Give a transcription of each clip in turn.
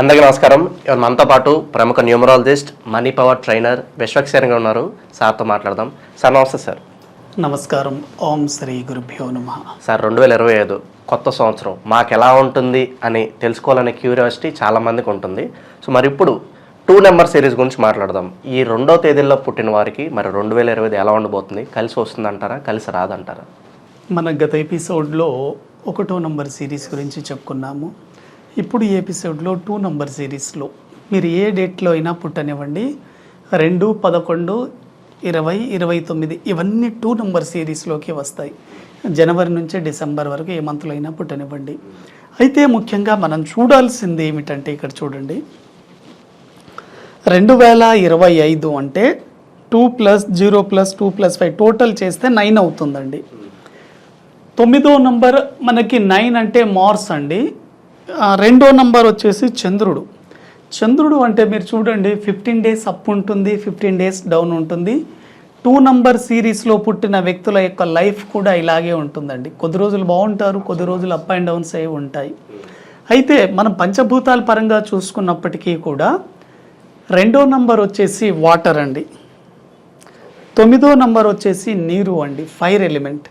అందరికీ నమస్కారం. ఇవాళ మనతో పాటు ప్రముఖ numerologist money power trainer Vishwaksen గారు ఉన్నారు. సార్తో మాట్లాడదాం. సార్ నమస్తే సార్. నమస్కారం. ఓం శ్రీ గురుభ్యో నమ. సార్ రెండు వేల ఇరవై ఐదు కొత్త సంవత్సరం మాకు ఎలా ఉంటుంది అని తెలుసుకోవాలనే క్యూరియాసిటీ చాలా మందికి ఉంటుంది. సో మరి ఇప్పుడు టూ నెంబర్ సిరీస్ గురించి మాట్లాడదాం. ఈ రెండో తేదీల్లో పుట్టిన వారికి మరి రెండు వేల ఇరవై ఐదు ఎలా ఉండబోతుంది? కలిసి వస్తుందంటారా? కలిసి రాదంటారా? మన గత ఎపిసోడ్లో ఒకటో నంబర్ సిరీస్ గురించి చెప్పుకున్నాము. ఇప్పుడు ఈ ఎపిసోడ్లో టూ నంబర్ సిరీస్లో. మీరు ఏ డేట్లో అయినా పుట్టనివ్వండి. రెండు పదకొండు ఇరవై ఇరవై తొమ్మిది ఇవన్నీ టూ నంబర్ సిరీస్లోకి వస్తాయి. జనవరి నుంచి డిసెంబర్ వరకు ఏ మంత్లో అయినా పుట్టనివ్వండి. అయితే ముఖ్యంగా మనం చూడాల్సింది ఏమిటంటే ఇక్కడ చూడండి. రెండు వేల ఇరవై ఐదు అంటే two plus zero plus two plus five total చేస్తే నైన్ అవుతుందండి. తొమ్మిదో నంబర్ మనకి నైన్ అంటే మార్స్ అండి. రెండో నంబర్ వచ్చేసి చంద్రుడు. చంద్రుడు అంటే మీరు చూడండి ఫిఫ్టీన్ డేస్ అప్ ఉంటుంది ఫిఫ్టీన్ డేస్ డౌన్ ఉంటుంది. టూ నంబర్ సిరీస్లో పుట్టిన వ్యక్తుల యొక్క లైఫ్ కూడా ఇలాగే ఉంటుందండి. కొద్ది రోజులు బాగుంటారు కొద్ది రోజులు అప్ అండ్ డౌన్స్ అయి ఉంటాయి. అయితే మనం పంచభూతాల పరంగా చూసుకున్నప్పటికీ కూడా రెండో నంబర్ వచ్చేసి వాటర్ అండి. తొమ్మిదో నంబర్ వచ్చేసి నీరు అండి ఫైర్ ఎలిమెంట్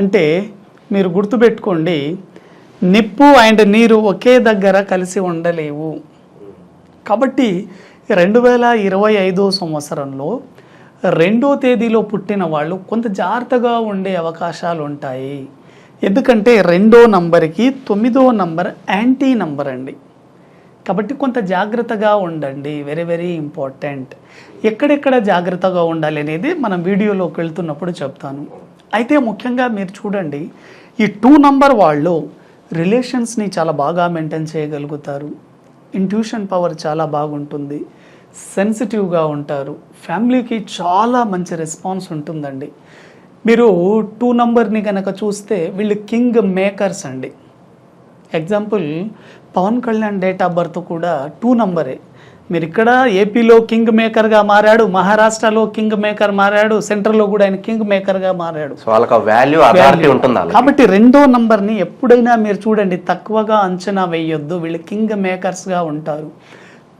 అంటే మీరు గుర్తుపెట్టుకోండి నిప్పు అండ్ నీరు ఒకే దగ్గర కలిసి ఉండలేవు. కాబట్టి రెండు వేల ఇరవై ఐదో సంవత్సరంలో రెండో తేదీలో పుట్టిన వాళ్ళు కొంత జాగ్రత్తగా ఉండే అవకాశాలు ఉంటాయి. ఎందుకంటే రెండో నంబర్కి తొమ్మిదో నంబర్ యాంటీ నంబర్ అండి. కాబట్టి కొంత జాగ్రత్తగా ఉండండి. Very very important. ఎక్కడెక్కడ జాగ్రత్తగా ఉండాలి అనేది మనం వీడియోలోకి వెళ్తున్నప్పుడు చెప్తాను. అయితే ముఖ్యంగా మీరు చూడండి ఈ టూ నంబర్ వాళ్ళు రిలేషన్స్ని చాలా బాగా మెయింటైన్ చేయగలుగుతారు. ఇంట్యూషన్ పవర్ చాలా బాగుంటుంది. సెన్సిటివ్గా ఉంటారు. ఫ్యామిలీకి చాలా మంచి రెస్పాన్స్ ఉంటుందండి. మీరు టూ నంబర్ని కనుక చూస్తే వీళ్ళు కింగ్ మేకర్స్ అండి. Example Pawan Kalyan date of birth కూడా టూ నంబరే మీరు ఇక్కడ ఏపీలో కింగ్ మేకర్గా మారాడు మహారాష్ట్రలో కింగ్ మేకర్ మారాడు సెంట్రల్లో కూడా ఆయన కింగ్ మేకర్గా మారాడు సో వాళ్ళకి వాల్యూ అథారిటీ ఉంటుంది కాబట్టి రెండో నంబర్ని ఎప్పుడైనా మీరు చూడండి తక్కువగా అంచనా వేయొద్దు వీళ్ళు కింగ్ మేకర్స్గా ఉంటారు.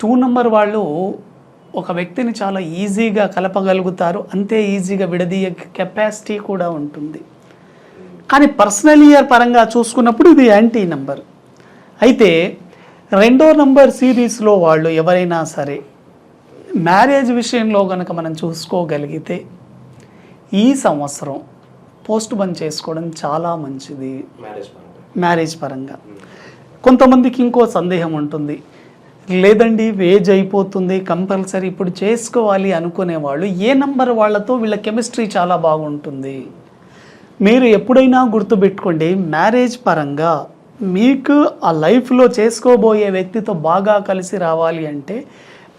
టూ నంబర్ వాళ్ళు ఒక వ్యక్తిని చాలా ఈజీగా కలపగలుగుతారు అంతే ఈజీగా విడదీయ కెపాసిటీ కూడా ఉంటుంది. కానీ పర్సనల్ ఇయర్ పరంగా చూసుకున్నప్పుడు ఇది యాంటీ నంబర్. అయితే రెండో నంబర్ సిరీస్లో వాళ్ళు ఎవరైనా సరే మ్యారేజ్ విషయంలో కనుక మనం చూసుకోగలిగితే ఈ సంవత్సరం పోస్ట్ బంద్ చేసుకోవడం చాలా మంచిది. మ్యారేజ్ పరంగా. కొంతమందికి ఇంకో సందేహం ఉంటుంది. లేదండి ఏజ్ అయిపోతుంది కంపల్సరీ ఇప్పుడు చేసుకోవాలి అనుకునే వాళ్ళు ఏ నంబర్ వాళ్ళతో వీళ్ళ కెమిస్ట్రీ చాలా బాగుంటుంది. మీరు ఎప్పుడైనా గుర్తుపెట్టుకోండి మ్యారేజ్ పరంగా మీకు ఆ లైఫ్లో చేసుకోబోయే వ్యక్తితో బాగా కలిసి రావాలి అంటే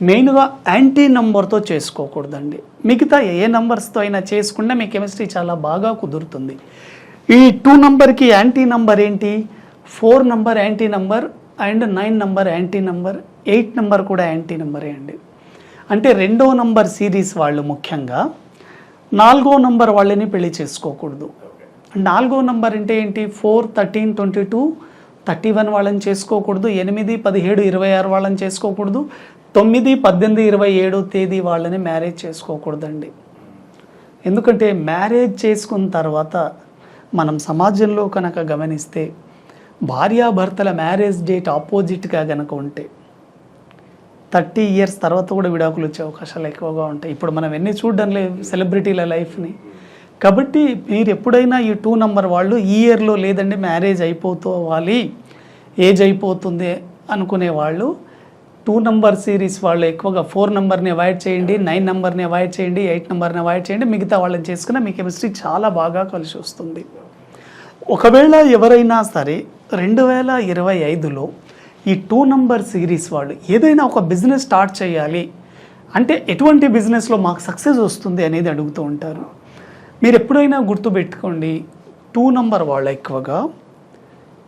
మెయిన్గా యాంటీ నంబర్తో చేసుకోకూడదండి. మిగతా ఏ నంబర్స్తో అయినా చేసుకుంటే మీ కెమిస్ట్రీ చాలా బాగా కుదురుతుంది. ఈ టూ నంబర్కి యాంటీ నంబర్ ఏంటి? Four number anti number and nine number anti number eight number కూడా యాంటీ నంబరే అండి. అంటే రెండో నంబర్ సిరీస్ వాళ్ళు ముఖ్యంగా నాలుగో నంబర్ వాళ్ళని పెళ్ళి చేసుకోకూడదు. నాలుగో నంబర్ అంటే ఏంటి? Four thirteen twenty two. Thirty one వాళ్ళని చేసుకోకూడదు. ఎనిమిది పదిహేడు ఇరవై ఆరు వాళ్ళని చేసుకోకూడదు. తొమ్మిది పద్దెనిమిది ఇరవై ఏడో తేదీ వాళ్ళని మ్యారేజ్ చేసుకోకూడదండి. ఎందుకంటే మ్యారేజ్ చేసుకున్న తర్వాత మనం సమాజంలో కనుక గమనిస్తే భార్యాభర్తల మ్యారేజ్ డేట్ ఆపోజిట్గా కనుక ఉంటే థర్టీ ఇయర్స్ తర్వాత కూడా విడాకులు వచ్చే అవకాశాలు ఎక్కువగా ఉంటాయి. ఇప్పుడు మనం ఎన్ని చూడడం లేదు సెలబ్రిటీల లైఫ్ని. కాబట్టి మీరు ఎప్పుడైనా ఈ టూ నంబర్ వాళ్ళు ఈ ఇయర్లో లేదండి మ్యారేజ్ అయిపోవాలి ఏజ్ అయిపోతుంది అనుకునే వాళ్ళు టూ నంబర్ సిరీస్ వాళ్ళు ఎక్కువగా ఫోర్ నెంబర్ని అవాయిడ్ చేయండి నైన్ నెంబర్ని అవాయిడ్ చేయండి ఎయిట్ నెంబర్ని అవాయిడ్ చేయండి మిగతా వాళ్ళని చేసుకున్న మీ కెమిస్ట్రీ చాలా బాగా కలిసి వస్తుంది. ఒకవేళ ఎవరైనా సరే రెండు వేల ఇరవై ఐదులో ఈ టూ నంబర్ సిరీస్ వాళ్ళు ఏదైనా ఒక బిజినెస్ స్టార్ట్ చేయాలి అంటే ఎటువంటి బిజినెస్లో మాకు సక్సెస్ వస్తుంది అనేది అడుగుతూ ఉంటారు. మీరు ఎప్పుడైనా గుర్తుపెట్టుకోండి టూ నంబర్ వాళ్ళు ఎక్కువగా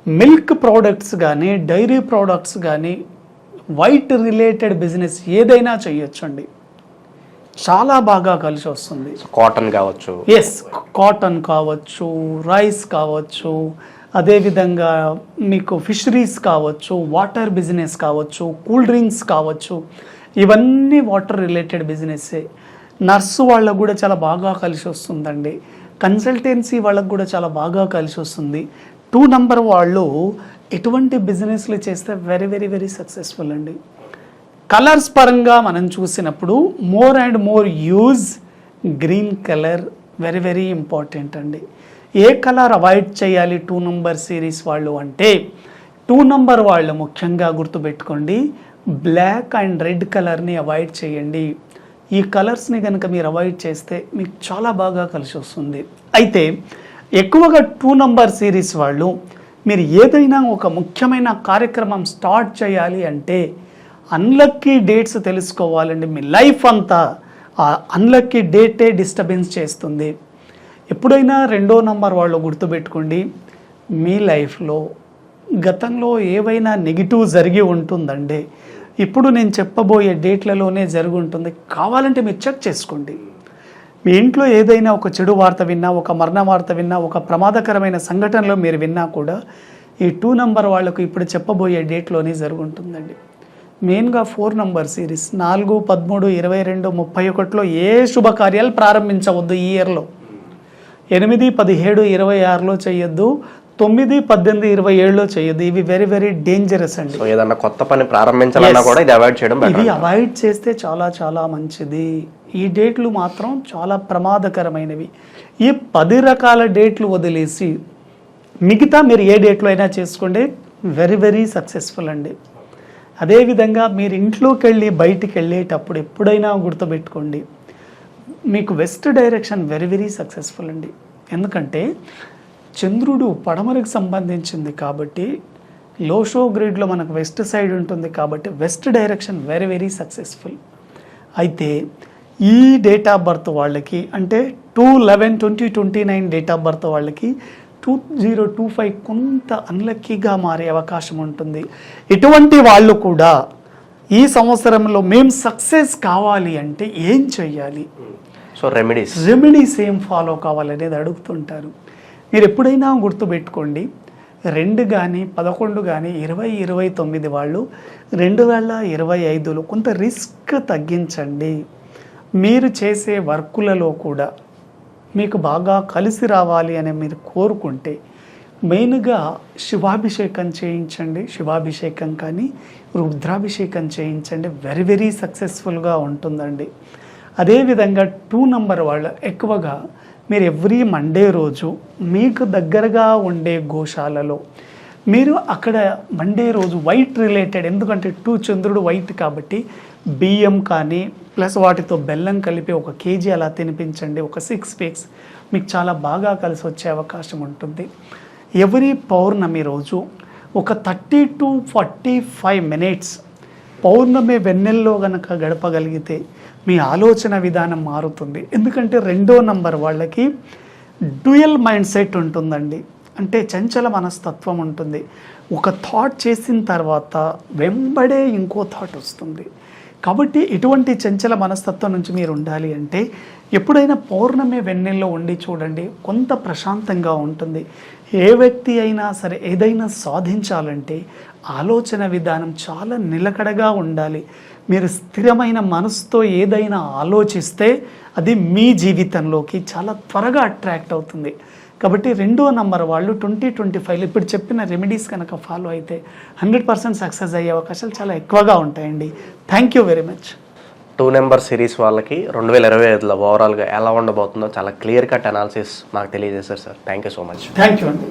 మిల్క్ ప్రోడక్ట్స్ కానీ డైరీ ప్రోడక్ట్స్ కానీ వైట్ రిలేటెడ్ బిజినెస్ ఏదైనా చేయొచ్చండి చాలా బాగా కలిసి వస్తుంది. కాటన్ కావచ్చు. ఎస్ కాటన్ కావచ్చు రైస్ కావచ్చు అదేవిధంగా మీకు ఫిషరీస్ కావచ్చు వాటర్ బిజినెస్ కావచ్చు కూల్ డ్రింక్స్ కావచ్చు ఇవన్నీ వాటర్ రిలేటెడ్ బిజినెస్సే నర్సు వాళ్ళకు కూడా చాలా బాగా కలిసి వస్తుందండి. కన్సల్టెన్సీ వాళ్ళకు కూడా చాలా బాగా కలిసి వస్తుంది. టూ నంబర్ వాళ్ళు ఎటువంటి బిజినెస్లు చేస్తే వెరీ వెరీ వెరీ సక్సెస్ఫుల్ అండి. కలర్స్ పరంగా మనం చూసినప్పుడు more and more use green colour very very important అండి. ఏ కలర్ అవాయిడ్ చేయాలి టూ నంబర్ సిరీస్ వాళ్ళు అంటే టూ నంబర్ వాళ్ళు ముఖ్యంగా గుర్తుపెట్టుకోండి. బ్లాక్ అండ్ రెడ్ కలర్ని అవాయిడ్ చేయండి. ఈ కలర్స్ని కనుక మీరు అవాయిడ్ చేస్తే మీకు చాలా బాగా కలిసి వస్తుంది. అయితే ఎక్కువగా టూ నంబర్ సిరీస్ వాళ్ళు మీరు ఏదైనా ఒక ముఖ్యమైన కార్యక్రమం స్టార్ట్ చేయాలి అంటే అన్లక్కీ డేట్స్ తెలుసుకోవాలండి. మీ లైఫ్ అంతా ఆ అన్లక్కీ డేటే డిస్టర్బెన్స్ చేస్తుంది. ఎప్పుడైనా రెండో నంబర్ వాళ్ళు గుర్తుపెట్టుకోండి మీ లైఫ్లో గతంలో ఏవైనా నెగిటివ్ జరిగి ఉంటుందండి. ఇప్పుడు నేను చెప్పబోయే డేట్లలోనే జరుగుంటుంది. ఉంటుంది కావాలంటే మీరు చెక్ చేసుకోండి. మీ ఇంట్లో ఏదైనా ఒక చెడు వార్త విన్నా ఒక మరణ వార్త విన్నా ఒక ప్రమాదకరమైన సంఘటనలో మీరు విన్నా కూడా ఈ టూ నంబర్ వాళ్ళకు ఇప్పుడు చెప్పబోయే డేట్లోనే జరుగుంటుందండి. మెయిన్గా ఫోర్ నంబర్ సిరీస్ నాలుగు పదమూడు ఇరవై రెండు ముప్పై ఒకటిలో ఏ శుభకార్యాలు ప్రారంభించవద్దు ఈ ఇయర్లో. ఎనిమిది పదిహేడు ఇరవై ఆరులో చేయొద్దు. తొమ్మిది పద్దెనిమిది ఇరవై ఏడులో చేయొద్దు. ఇవి వెరీ వెరీ డేంజరస్ అండి. సో ఏదన్నా కొత్త పని ప్రారంభించాలన్నా కూడా ఇది అవాయిడ్ చేయడం ఇవి బెటర్ అవాయిడ్ చేస్తే చాలా చాలా మంచిది. ఈ డేట్లు మాత్రం చాలా ప్రమాదకరమైనవి. ఈ పది రకాల డేట్లు వదిలేసి మిగతా మీరు ఏ డేట్లో అయినా చేసుకోండి. వెరీ వెరీ సక్సెస్ఫుల్ అండి. అదేవిధంగా మీరు ఇంట్లోకి వెళ్ళి బయటికి వెళ్ళేటప్పుడు ఎప్పుడైనా గుర్తుపెట్టుకోండి. మీకు west direction very very successful అండి. ఎందుకంటే చంద్రుడు పడమరకు సంబంధించింది కాబట్టి లోషో గ్రిడ్లో మనకు వెస్ట్ సైడ్ ఉంటుంది కాబట్టి west direction very very successful. అయితే ఈ డేట్ ఆఫ్ బర్త్ వాళ్ళకి అంటే two eleven twenty twenty nine date of birth వాళ్ళకి టూ జీరో టూ ఫైవ్ కొంత అన్లక్కీగా మారే అవకాశం ఉంటుంది. ఇటువంటి వాళ్ళు కూడా ఈ సంవత్సరంలో మేము సక్సెస్ కావాలి అంటే ఏం చెయ్యాలి? సో రెమెడీస్ రెమెడీస్ ఏం ఫాలో కావాలనేది అడుగుతుంటారు. మీరు ఎప్పుడైనా గుర్తుపెట్టుకోండి రెండు కానీ పదకొండు కానీ ఇరవై ఇరవై తొమ్మిది వాళ్ళు రెండు వేల ఇరవై ఐదులో కొంత రిస్క్ తగ్గించండి. మీరు చేసే వర్కులలో కూడా మీకు బాగా కలిసి రావాలి అని మీరు కోరుకుంటే మెయిన్గా శివాభిషేకం చేయించండి. శివాభిషేకం కానీ రుద్రాభిషేకం చేయించండి. వెరీ వెరీ సక్సెస్ఫుల్గా ఉంటుందండి. అదేవిధంగా టూ నంబర్ వాళ్ళు ఎక్కువగా మీరు ఎవ్రీ మండే రోజు మీకు దగ్గరగా ఉండే గోశాలలో మీరు అక్కడ మండే రోజు వైట్ రిలేటెడ్ ఎందుకంటే టూ చంద్రుడు వైట్ కాబట్టి బియ్యం కానీ ప్లస్ వాటితో బెల్లం కలిపి ఒక కేజీ అలా తినిపించండి ఒక సిక్స్ వీక్స్ మీకు చాలా బాగా కలిసి వచ్చే అవకాశం ఉంటుంది. ఎవరీ పౌర్ణమి రోజు ఒక thirty to forty five minutes పౌర్ణమి వెన్నెల్లో గనక గడపగలిగితే మీ ఆలోచన విధానం మారుతుంది. ఎందుకంటే రెండో నంబర్ వాళ్ళకి డ్యూయల్ మైండ్ సెట్ ఉంటుందండి. అంటే చంచల మనస్తత్వం ఉంటుంది. ఒక థాట్ చేసిన తర్వాత వెంబడే ఇంకో థాట్ వస్తుంది. కాబట్టి ఇటువంటి చంచల మనస్తత్వం నుంచి మీరు ఉండాలి అంటే ఎప్పుడైనా పౌర్ణమి వెన్నెల్లో ఉండి చూడండి. కొంత ప్రశాంతంగా ఉంటుంది. ఏ వ్యక్తి అయినా సరే ఏదైనా సాధించాలంటే ఆలోచన విధానం చాలా నిలకడగా ఉండాలి. మీరు స్థిరమైన మనసుతో ఏదైనా ఆలోచిస్తే అది మీ జీవితంలోకి చాలా త్వరగా అట్రాక్ట్ అవుతుంది. కాబట్టి రెండో నంబర్ వాళ్ళు ట్వంటీ ట్వంటీ ఫైవ్ ఇప్పుడు చెప్పిన రెమెడీస్ కనుక ఫాలో అయితే హండ్రెడ్ పర్సెంట్ సక్సెస్ అయ్యే అవకాశాలు చాలా ఎక్కువగా ఉంటాయండి. Thank you very much. Two number series వాళ్ళకి రెండు వేల ఇరవై ఐదులో ఓవరాల్గా ఎలా ఉండబోతుందో చాలా క్లియర్ కట్ అనాలిసిస్ మాకు తెలియజేశారు sir. Thank you so much. Thank you అండి.